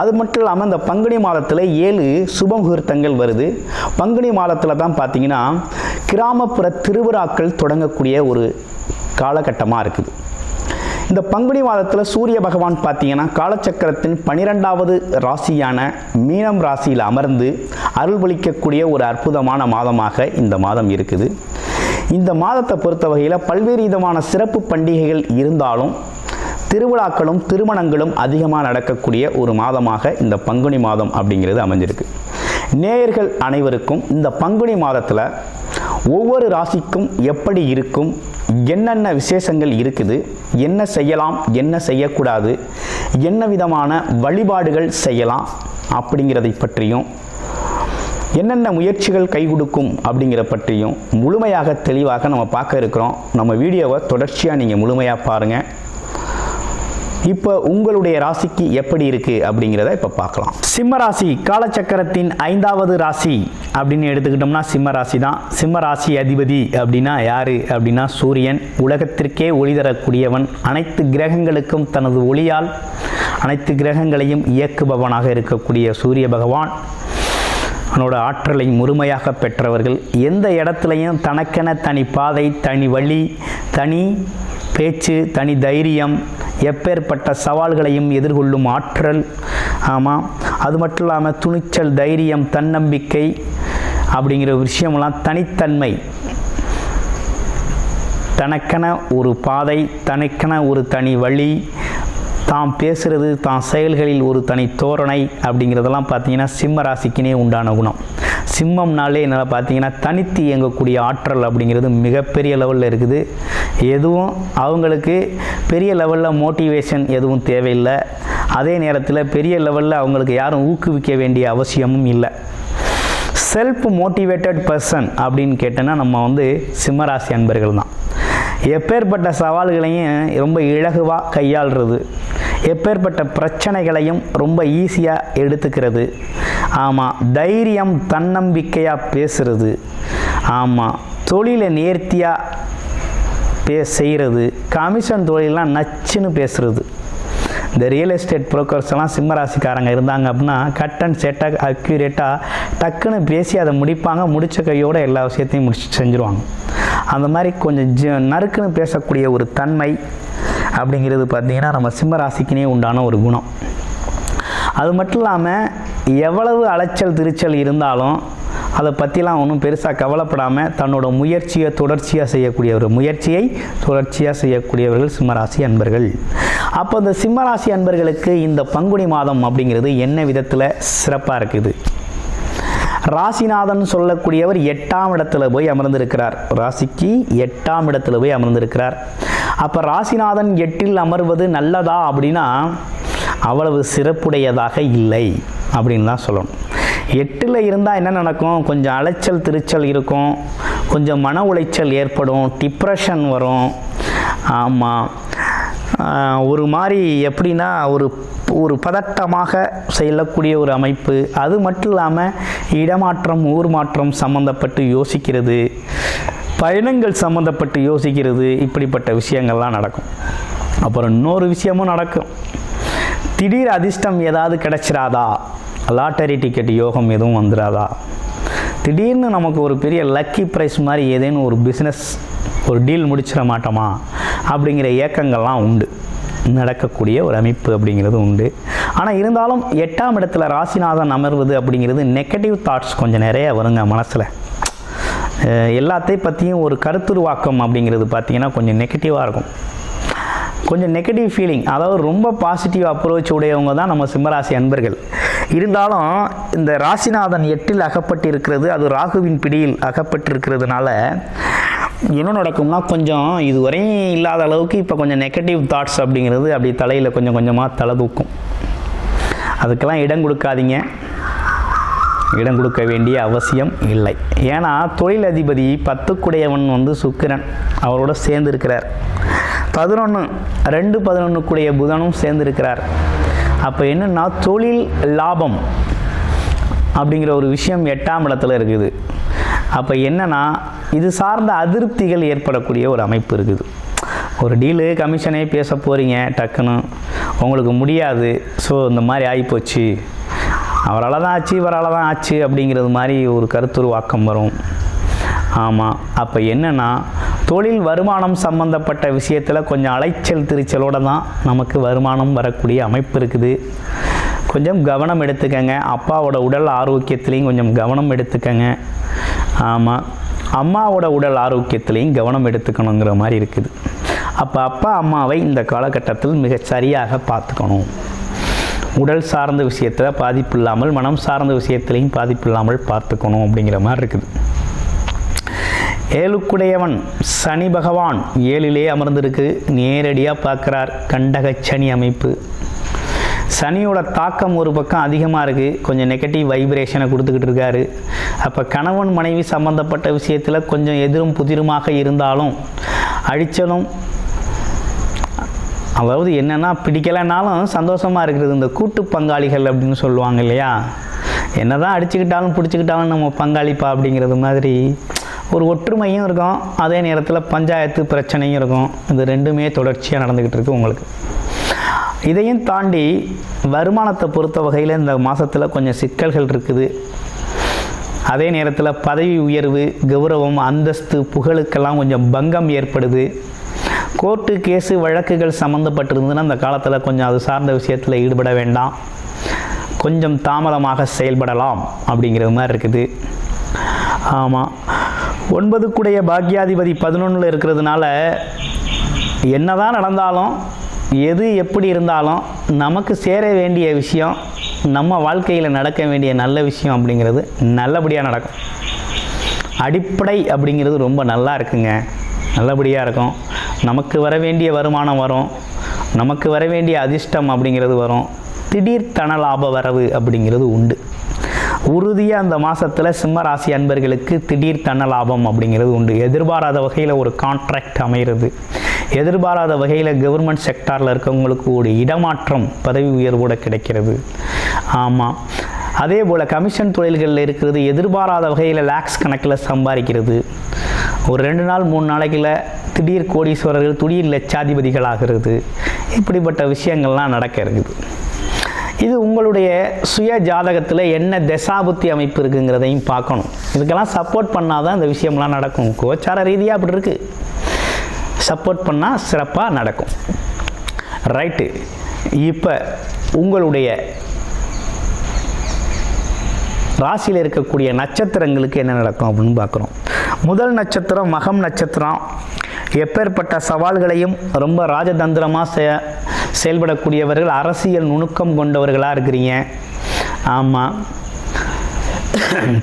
அது மட்டும் இல்லாமல் இந்த பங்குனி மாதத்தில் ஏழு சுப முகூர்த்தங்கள் வருது. பங்குனி மாதத்தில் தான் பார்த்தீங்கன்னா கிராமப்புற திருவிழாக்கள் தொடங்கக்கூடிய ஒரு காலகட்டமாக இருக்குது. இந்த பங்குனி மாதத்தில் சூரிய பகவான் பார்த்தீங்கன்னா காலச்சக்கரத்தின் பனிரெண்டாவது ராசியான மீனம் ராசியில் அமர்ந்து அருள்பளிக்கக்கூடிய ஒரு அற்புதமான மாதமாக இந்த மாதம் இருக்குது. இந்த மாதத்தை பொறுத்த வகையில் பல்வேறு விதமான சிறப்பு பண்டிகைகள் இருந்தாலும் திருவிழாக்களும் திருமணங்களும் அதிகமாக நடக்கக்கூடிய ஒரு மாதமாக இந்த பங்குனி மாதம் அப்படிங்கிறது அமைஞ்சிருக்கு. நேயர்கள் அனைவருக்கும் இந்த பங்குனி மாதத்தில் ஒவ்வொரு ராசிக்கும் எப்படி இருக்கும் என்னென்ன விசேஷங்கள் இருக்குது என்ன செய்யலாம் என்ன செய்யக்கூடாது என்ன விதமான வழிபாடுகள் செய்யலாம் அப்படிங்கிறதை பற்றியும் என்னென்ன முயற்சிகள் கை கொடுக்கும் அப்படிங்கிற பற்றியும் முழுமையாக தெளிவாக நம்ம பார்க்க இருக்கிறோம். நம்ம வீடியோவை தொடர்ச்சியாக நீங்கள் முழுமையாக பாருங்கள் இப்போ உங்களுடைய ராசிக்கு எப்படி இருக்கு அப்படிங்கிறத இப்போ பார்க்கலாம். சிம்ம ராசி காலச்சக்கரத்தின் ஐந்தாவது ராசி அப்படின்னு எடுத்துக்கிட்டோம்னா சிம்ம ராசி தான். சிம்ம ராசி அதிபதி அப்படின்னா யாரு அப்படின்னா சூரியன். உலகத்திற்கே ஒளி தரக்கூடியவன். அனைத்து கிரகங்களுக்கும் தனது ஒளியால் அனைத்து கிரகங்களையும் இயக்குபவனாக இருக்கக்கூடிய சூரிய பகவான். அவனோட ஆற்றலை முழுமையாக பெற்றவர்கள். எந்த இடத்துலையும் தனக்கென தனி பாதை தனி வழி தனி பேச்சு தனி தைரியம் எப்பேற்பட்ட சவால்களையும் எதிர்கொள்ளும் ஆற்றல். ஆமாம் அது மட்டும் இல்லாமல் துணிச்சல் தைரியம் தன்னம்பிக்கை அப்படிங்கிற விஷயமெல்லாம் தனித்தன்மை. தனக்கென ஒரு பாதை தனக்கென ஒரு தனி வழி தாம் பேசுகிறது தான் செயல்களில் ஒரு தனி தோரணை அப்படிங்கிறதெல்லாம் பார்த்தீங்கன்னா சிம்ம ராசிக்குனே உண்டான குணம். சிம்மம்னாலே என்னால் பார்த்தீங்கன்னா தனித்து இயங்கக்கூடிய ஆற்றல் அப்படிங்கிறது மிகப்பெரிய லெவலில் இருக்குது. எதுவும் அவங்களுக்கு பெரிய லெவலில் மோட்டிவேஷன் எதுவும் தேவையில்லை. அதே நேரத்தில் பெரிய லெவலில் அவங்களுக்கு யாரும் ஊக்குவிக்க வேண்டிய அவசியமும் இல்லை. செல்ஃப் மோட்டிவேட்டட் பர்சன் அப்படின்னு கேட்டோன்னா நம்ம வந்து சிம்மராசி அன்பர்கள் தான் எப்பேற்பட்ட சவால்களையும் ரொம்ப இலகுவாக கையாளுறது. எப்பேற்பட்ட பிரச்சனைகளையும் ரொம்ப ஈஸியாக எடுத்துக்கிறது. ஆமாம் தைரியம் தன்னம்பிக்கையாக பேசுறது. ஆமாம் தொழிலை நேர்த்தியாக பே செய்கிறது கமிஷன் தொழிலெலாம் நச்சுன்னு பேசுறது. இந்த ரியல் எஸ்டேட் புரோக்கர்ஸ் எல்லாம் சிம்மராசிக்காரங்க இருந்தாங்க அப்படின்னா கட் அண்ட் செட்டாக அக்யூரேட்டாக டக்குன்னு பேசி அதை முடிப்பாங்க. முடித்த கையோட எல்லா விஷயத்தையும் முடிச்சு செஞ்சுருவாங்க. அந்த மாதிரி கொஞ்சம் ஜ நறுக்குன்னு பேசக்கூடிய ஒரு தன்மை அப்படிங்கிறது பார்த்திங்கன்னா நம்ம சிம்மராசிக்குனே உண்டான ஒரு குணம். அது மட்டும் இல்லாமல் எவ்வளவு அலைச்சல் திருச்சல் இருந்தாலும் அதை பற்றிலாம் ஒன்றும் பெருசாக கவலைப்படாமல் தன்னோட முயற்சியை தொடர்ச்சியாக செய்யக்கூடியவர்கள் முயற்சியை தொடர்ச்சியாக செய்யக்கூடியவர்கள் சிம்மராசி அன்பர்கள். அப்போ இந்த சிம்மராசி அன்பர்களுக்கு இந்த பங்குனி மாதம் அப்படிங்கிறது என்ன விதத்தில் சிறப்பாக இருக்குது? ராசிநாதன் சொல்லக்கூடியவர் எட்டாம் இடத்துல போய் அமர்ந்திருக்கிறார். ராசிக்கு எட்டாம் இடத்துல போய் அமர்ந்திருக்கிறார். அப்போ ராசிநாதன் எட்டில் அமர்வது நல்லதா அப்படின்னா அவ்வளவு சிறப்புடையதாக இல்லை அப்படின்னு தான் சொல்லணும். எட்டில் இருந்தால் என்ன நடக்கும்? கொஞ்சம் அலைச்சல் திருச்சல் இருக்கும். கொஞ்சம் மன உளைச்சல் ஏற்படும். டிப்ரெஷன் வரும். ஆமாம் ஒரு மாதிரி எப்படின்னா ஒரு ஒரு பதட்டமாக செல்லக்கூடிய ஒரு அமைப்பு. அது மட்டும் இல்லாமல் இடமாற்றம் ஊர் மாற்றம் சம்மந்தப்பட்டு யோசிக்கிறது. பயணங்கள் சம்மந்தப்பட்டு யோசிக்கிறது இப்படிப்பட்ட விஷயங்கள்லாம் நடக்கும். அப்புறம் இன்னொரு விஷயமும் நடக்கும். திடீர் அதிர்ஷ்டம் ஏதாவது கிடைச்சிராதா? லாட்டரி டிக்கெட் யோகம் எதுவும் வந்துடாதா திடீர்னு நமக்கு ஒரு பெரிய லக்கி ப்ரைஸ் மாதிரி ஏதேனும் ஒரு பிஸ்னஸ் ஒரு டீல் முடிச்சிட மாட்டோமா? அப்படிங்கிற ஏக்கங்கள்லாம் உண்டு. நடக்கக்கூடிய ஒரு அமைப்பு அப்படிங்கிறது உண்டு. ஆனால் இருந்தாலும் எட்டாம் இடத்துல ராசிநாதன் அமர்வது அப்படிங்கிறது நெகட்டிவ் தாட்ஸ் கொஞ்சம் நிறைய வருங்க மனசில். எல்லாத்தையும் பற்றியும் ஒரு கருத்துருவாக்கம் அப்படிங்கிறது பார்த்திங்கன்னா கொஞ்சம் நெகட்டிவாக இருக்கும். கொஞ்சம் நெகட்டிவ் ஃபீலிங் அதாவது ரொம்ப பாசிட்டிவ் அப்ரோச் உடையவங்க தான் நம்ம சிம்மராசி அன்பர்கள். இருந்தாலும் இந்த ராசிநாதன் எட்டில் அகப்பட்டிருக்கிறது அது ராகுவின் பிடியில் அகப்பட்டிருக்கிறதுனால என்ன நடக்கும்னா கொஞ்சம் இதுவரையும் இல்லாத அளவுக்கு இப்போ கொஞ்சம் நெகட்டிவ் தாட்ஸ் அப்படிங்கிறது அப்படி தலையில் கொஞ்சம் கொஞ்சமாக தலை தூக்கும். அதுக்கெல்லாம் இடம் கொடுக்காதீங்க. இடம் கொடுக்க வேண்டிய அவசியம் இல்லை. ஏன்னா தொழிலதிபதி பத்துக்குடையவன் வந்து சுக்கிரன். அவரோட சேர்ந்திருக்கிறார். பதினொன்று ரெண்டு பதினொன்றுக்குடைய புதனும் சேர்ந்திருக்கிறார். அப்போ என்னென்னா தொழில் லாபம் அப்படிங்கிற ஒரு விஷயம் எட்டாம் இடத்துல இருக்குது. அப்போ என்னென்னா இது சார்ந்த அதிருப்திகள் ஏற்படக்கூடிய ஒரு அமைப்பு இருக்குது. ஒரு டீலு கமிஷனே பேச போகிறீங்க டக்குன்னு. உங்களுக்கு முடியாது. ஸோ இந்த மாதிரி ஆகிப்போச்சு அவரால் தான் ஆச்சு இவரால் தான் ஆச்சு அப்படிங்கிறது மாதிரி ஒரு கருத்துருவாக்கம் வரும். ஆமாம் அப்போ என்னென்னா தொழில் வருமானம் சம்மந்தப்பட்ட விஷயத்தில் கொஞ்சம் அலைச்சல் திருச்சலோடு தான் நமக்கு வருமானம் வரக்கூடிய அமைப்பு இருக்குது. கொஞ்சம் கவனம் எடுத்துக்கங்க. அப்பாவோட உடல் ஆரோக்கியத்துலேயும் கொஞ்சம் கவனம் எடுத்துக்கங்க. ஆமாம் அம்மாவோட உடல் ஆரோக்கியத்துலேயும் கவனம் எடுத்துக்கணுங்கிற மாதிரி இருக்குது. அப்போ அப்பா அம்மாவை இந்த காலகட்டத்தில் மிக சரியாக பார்த்துக்கணும். உடல் சார்ந்த விஷயத்தில் பாதிப்பு இல்லாமல் மனம் சார்ந்த விஷயத்திலையும் பாதிப்பு இல்லாமல் பார்த்துக்கணும் அப்படிங்கிற மாதிரி இருக்குது. ஏழுக்குடையவன் சனி பகவான் ஏழிலே அமர்ந்திருக்கு நேரடியாக பார்க்குறார் கண்டக சனி அமைப்பு. சனியோட தாக்கம் ஒரு பக்கம் அதிகமாக இருக்குது கொஞ்சம் நெகட்டிவ் வைப்ரேஷனை கொடுத்துக்கிட்டு இருக்காரு. அப்போ கணவன் மனைவி சம்மந்தப்பட்ட விஷயத்தில் கொஞ்சம் எதிரும் புதிருமாக இருந்தாலும் அழிச்சலும் அதாவது என்னென்னா பிடிக்கலைனாலும் சந்தோஷமாக இருக்கிறது இந்த கூட்டு பங்காளிகள் அப்படின்னு சொல்லுவாங்க இல்லையா? என்ன தான் அடிச்சுக்கிட்டாலும் பிடிச்சிக்கிட்டாலும் நம்ம பங்காளிப்பா அப்படிங்கிறது மாதிரி ஒரு ஒற்றுமையும் இருக்கும். அதே நேரத்தில் பஞ்சாயத்து பிரச்சனையும் இருக்கும். இது ரெண்டுமே தொடர்ச்சியாக நடந்துக்கிட்டு இருக்கு உங்களுக்கு. இதையும் தாண்டி வருமானத்தை பொறுத்த வகையில் இந்த மாதத்தில் கொஞ்சம் சிக்கல்கள் இருக்குது. அதே நேரத்தில் பதவி உயர்வு கௌரவம் அந்தஸ்து புகழுக்கெல்லாம் கொஞ்சம் பங்கம் ஏற்படுது. கோர்ட்டு கேஸு வழக்குகள் சம்மந்தப்பட்டிருந்ததுன்னா அந்த காலத்தில் கொஞ்சம் அது சார்ந்த விஷயத்தில் ஈடுபட வேண்டாம். கொஞ்சம் தாமதமாக செயல்படலாம் அப்படிங்கிறது மாதிரி இருக்குது. ஆமாம் ஒன்பதுக்குடைய பாக்யாதிபதி பதினொன்றில் இருக்கிறதுனால என்னதான் நடந்தாலும் எது எப்படி இருந்தாலும் நமக்கு சேர வேண்டிய விஷயம் நம்ம வாழ்க்கையில் நடக்க வேண்டிய நல்ல விஷயம் அப்படிங்கிறது நல்லபடியாக நடக்கும். அடிப்படை அப்படிங்கிறது ரொம்ப நல்லா இருக்குங்க. நல்லபடியாக இருக்கும். நமக்கு வர வேண்டிய வருமானம் வரும். நமக்கு வர வேண்டிய அதிர்ஷ்டம் அப்படிங்கிறது வரும். திடீர் தன லாப வரவு அப்படிங்கிறது உண்டு. உறுதியாக அந்த மாதத்தில் சிம்ம ராசி அன்பர்களுக்கு திடீர் தன லாபம் அப்படிங்கிறது உண்டு. எதிர்பாராத வகையில் ஒரு கான்ட்ராக்ட் அமைகிறது எதிர்பாராத வகையில் கவர்மெண்ட் செக்டாரில் இருக்கவங்களுக்கு ஒரு இடமாற்றம் பதவி உயர்வோட கிடைக்கிறது. ஆமாம் அதே போல் கமிஷன் தொழில்களில் இருக்கிறது எதிர்பாராத வகையில் லேக்ஸ் கணக்கில் சம்பாதிக்கிறது. ஒரு ரெண்டு நாள் மூணு நாளைக்குள்ள திடீர் கோடீஸ்வரர்கள் திடீர் லட்சாதிபதிகள் ஆகிறது இப்படிப்பட்ட விஷயங்கள்லாம் நடக்க இருக்குது. இது உங்களுடைய சுய ஜாதகத்தில் என்ன தசாபுத்தி அமைப்பு இருக்குங்கிறதையும் பார்க்கணும். இதுக்கெல்லாம் சப்போர்ட் பண்ணால் தான் இந்த விஷயம்லாம் நடக்கும். கோச்சார ரீதியாக அப்படி இருக்குது சப்போர்ட் பண்ணால் சிறப்பாக நடக்கும். ரைட்டு இப்போ உங்களுடைய ராசியில் இருக்கக்கூடிய நட்சத்திரங்களுக்கு என்ன நடக்கும் அப்படின்னு பார்க்குறோம். முதல் நட்சத்திரம் மகம் நட்சத்திரம். எப்பேற்பட்ட சவால்களையும் ரொம்ப ராஜதந்திரமாக செ செயல்படக்கூடியவர்கள் அரசியல் நுணுக்கம் கொண்டவர்களாக இருக்கிறீங்க. ஆமாம்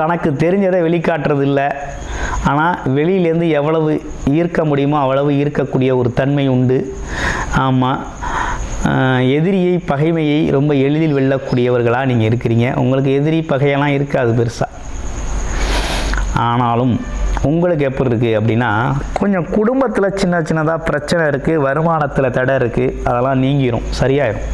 தனக்கு தெரிஞ்சதை வெளிக்காட்டுறது இல்லை ஆனால் வெளியிலேருந்து எவ்வளவு ஈர்க்க முடியுமோ அவ்வளவு ஈர்க்கக்கூடிய ஒரு தன்மை உண்டு. ஆமாம் எதிரியை பகைமையை ரொம்ப எளிதில் வெல்லக்கூடியவர்களாக நீங்கள் இருக்கிறீங்க. உங்களுக்கு எதிரி பகையெல்லாம் இருக்காது பெருசாக ஆனாலும் உங்களுக்கு எப்படி இருக்குது அப்படின்னா கொஞ்சம் குடும்பத்தில் சின்ன சின்னதாக பிரச்சனை இருக்குது வருமானத்தில் தடை இருக்குது அதெல்லாம் நீங்கிரும் சரியாயிடும்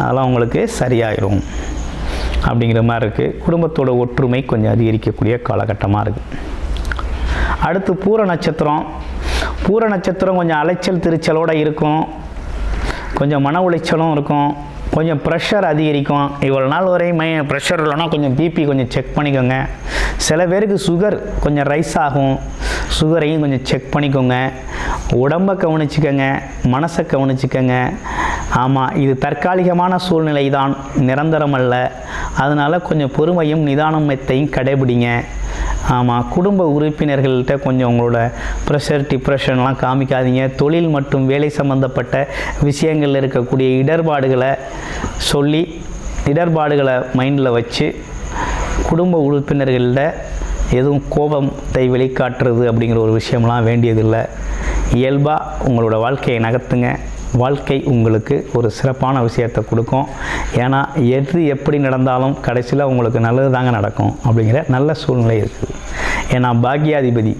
அதெல்லாம் உங்களுக்கு சரியாயிடும் அப்படிங்கிற மாதிரி இருக்குது குடும்பத்தோட ஒற்றுமை கொஞ்சம் அதிகரிக்கக்கூடிய காலகட்டமாக இருக்குது அடுத்து பூர நட்சத்திரம். பூர நட்சத்திரம் கொஞ்சம் அலைச்சல் திருச்சலோடு இருக்கும். கொஞ்சம் மன உளைச்சலும் இருக்கும். கொஞ்சம் ப்ரெஷர் அதிகரிக்கும். இவ்வளோ நாள் வரை ப்ரெஷர் இல்லைன்னா கொஞ்சம் பிபி கொஞ்சம் செக் பண்ணிக்கோங்க. சில பேருக்கு சுகர் கொஞ்சம் ரைஸ் ஆகும். சுகரையும் கொஞ்சம் செக் பண்ணிக்கோங்க. உடம்பை கவனிச்சுக்கோங்க. மனசை கவனிச்சுக்கோங்க. ஆமாம் இது தற்காலிகமான சூழ்நிலை தான் நிரந்தரம் அல்ல. அதனால் கொஞ்சம் பொறுமையும் நிதானத்தையும் கடைபிடிங்க. ஆமாம் குடும்ப உறுப்பினர்கள்ட்ட கொஞ்சம் உங்களோட ப்ரெஷர் டிப்ரெஷன்லாம் காமிக்காதீங்க. தொழில் மற்றும் வேலை சம்பந்தப்பட்ட விஷயங்களில் இருக்கக்கூடிய இடர்பாடுகளை சொல்லி இடர்பாடுகளை மைண்டில் வச்சு குடும்ப உறுப்பினர்கள்ட எதுவும் கோபத்தை வெளிக்காட்டுறது அப்படிங்கிற ஒரு விஷயம்லாம் வேண்டியதில்லை. இயல்பாக உங்களோட வாழ்க்கையை நகர்த்துங்க. வாழ்க்கை உங்களுக்கு ஒரு சிறப்பான விஷயத்தை கொடுக்கும். ஏன்னா எது எப்படி நடந்தாலும் கடைசியில் உங்களுக்கு நல்லது தாங்க நடக்கும் அப்படிங்கிற நல்ல சூழ்நிலை இருக்குது. ஏன்னா பாக்யாதிபதி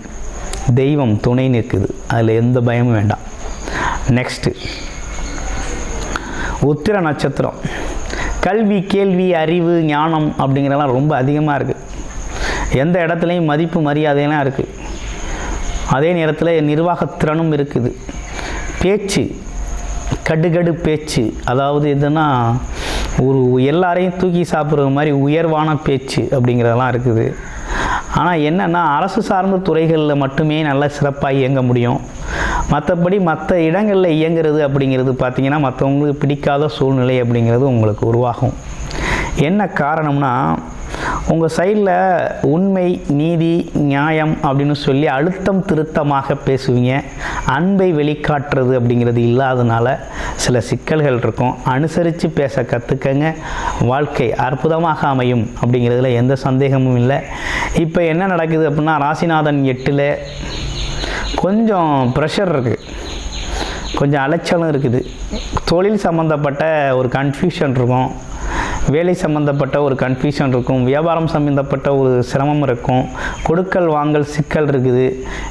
தெய்வம் துணை நிற்குது. அதில் எந்த பயமும் வேண்டாம். நெக்ஸ்ட்டு உத்திர நட்சத்திரம். கல்வி கேள்வி அறிவு ஞானம் அப்படிங்கிறதெல்லாம் ரொம்ப அதிகமாக இருக்குது எந்த இடத்துலையும் மதிப்பு மரியாதையெல்லாம் இருக்குது அதே நேரத்தில் நிர்வாகத்திறனும் இருக்குது. பேச்சு. கடுகடு பேச்சு அதாவது எதுனா ஒரு எல்லாரையும் தூக்கி சாப்பிட்ற மாதிரி உயர்வான பேச்சு அப்படிங்கிறதெல்லாம் இருக்குது. ஆனால் என்னென்னா அரசு சார்ந்த துறைகளில் மட்டுமே நல்லா சிறப்பாக இயங்க முடியும். மற்றபடி மற்ற இடங்களில் இயங்குறது அப்படிங்கிறது பார்த்திங்கன்னா மற்றவங்களுக்கு பிடிக்காத சூழ்நிலை அப்படிங்கிறது உங்களுக்கு உருவாகும். என்ன காரணம்னா உங்கள் சைடில் உண்மை நீதி நியாயம் அப்படின்னு சொல்லி அழுத்தம் திருத்தமாக பேசுவீங்க. அன்பை வெளிக்காட்டுறது அப்படிங்கிறது இல்லாதனால சில சிக்கல்கள் இருக்கும். அனுசரித்து பேச கற்றுக்கங்க வாழ்க்கை அற்புதமாக அமையும் அப்படிங்கிறதுல எந்த சந்தேகமும் இல்லை. இப்போ என்ன நடக்குது அப்படின்னா ராசிநாதன் எட்டில் கொஞ்சம் ப்ரெஷர் இருக்குது கொஞ்சம் அலைச்சலும் இருக்குது. தொழில் சம்மந்தப்பட்ட ஒரு கன்ஃபியூஷன் இருக்கும். வேலை சம்மந்தப்பட்ட ஒரு கன்ஃபியூஷன் இருக்கும் வியாபாரம் சம்மந்தப்பட்ட ஒரு சிரமம் இருக்கும் கொடுக்கல் வாங்கல் சிக்கல் இருக்குது.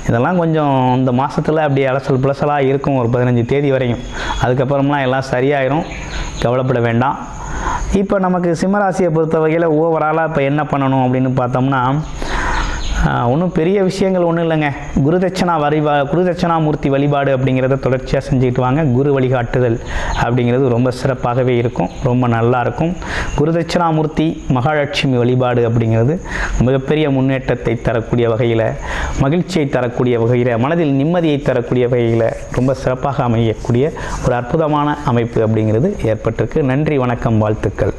இதெல்லாம் கொஞ்சம் இந்த மாதத்தில் அப்படியே அலசல் புலசலாக இருக்கும் ஒரு பதினஞ்சு தேதி வரையும். அதுக்கப்புறம்லாம் எல்லாம் சரியாயிரும். கவலைப்பட வேண்டாம். இப்போ நமக்கு சிம்மராசியை பொறுத்த வகையில் ஓவராலாக இப்போ என்ன பண்ணணும் அப்படின்னு பார்த்தோம்னா ஒன்றும் பெரிய விஷயங்கள் ஒன்றும் இல்லைங்க. குரு தட்சணா வழிபா குரு தட்சணாமூர்த்தி வழிபாடு அப்படிங்கிறத தொடர்ச்சியாக செஞ்சுக்கிட்டு வாங்க. குரு வழிகாட்டுதல் அப்படிங்கிறது ரொம்ப சிறப்பாகவே இருக்கும். ரொம்ப நல்லா இருக்கும். குரு மகாலட்சுமி வழிபாடு அப்படிங்கிறது மிகப்பெரிய முன்னேற்றத்தை தரக்கூடிய வகையில் மகிழ்ச்சியை தரக்கூடிய வகையில் மனதில் நிம்மதியை தரக்கூடிய வகையில் ரொம்ப சிறப்பாக அமையக்கூடிய ஒரு அற்புதமான அமைப்பு அப்படிங்கிறது ஏற்பட்டிருக்கு. நன்றி வணக்கம் வாழ்த்துக்கள்.